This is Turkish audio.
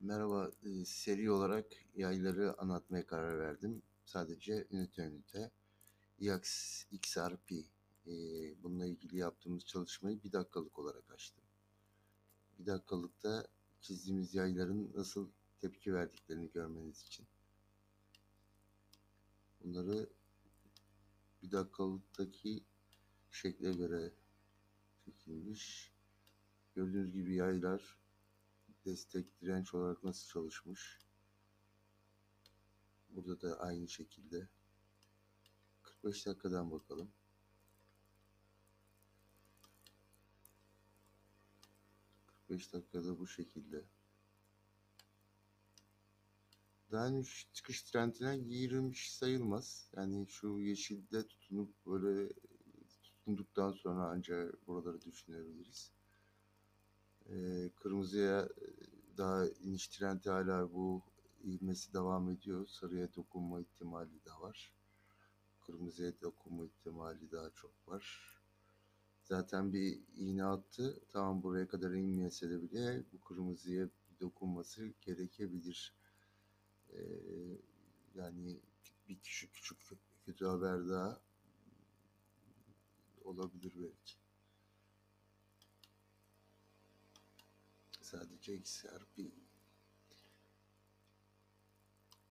Merhaba, e, seri olarak yayları anlatmaya karar verdim. Sadece ünite ünite. XRP, e, bununla ilgili yaptığımız çalışmayı bir dakikalık olarak açtım. Bir dakikalıkta çizdiğimiz yayların nasıl tepki verdiklerini görmeniz için. Bunları bir dakikalıktaki şekle göre çekilmiş. Gördüğünüz gibi yaylar destek direnç olarak nasıl çalışmış. Burada da aynı şekilde. 45 dakikadan bakalım. Beş dakikada bu şekilde. Daha henüz çıkış trendine girmiş sayılmaz. Yani şu yeşilde tutunup böyle tutunduktan sonra ancak buraları düşünebiliriz. Ee, kırmızıya daha iniş trendi hala bu ivmesi devam ediyor. Sarıya dokunma ihtimali de var. Kırmızıya dokunma ihtimali daha çok var. Zaten bir iğne attı. Tamam buraya kadar inmese de bile bu kırmızıya dokunması gerekebilir. Ee, yani bir küçük küçük kötü haber daha olabilir belki. Sadece XRP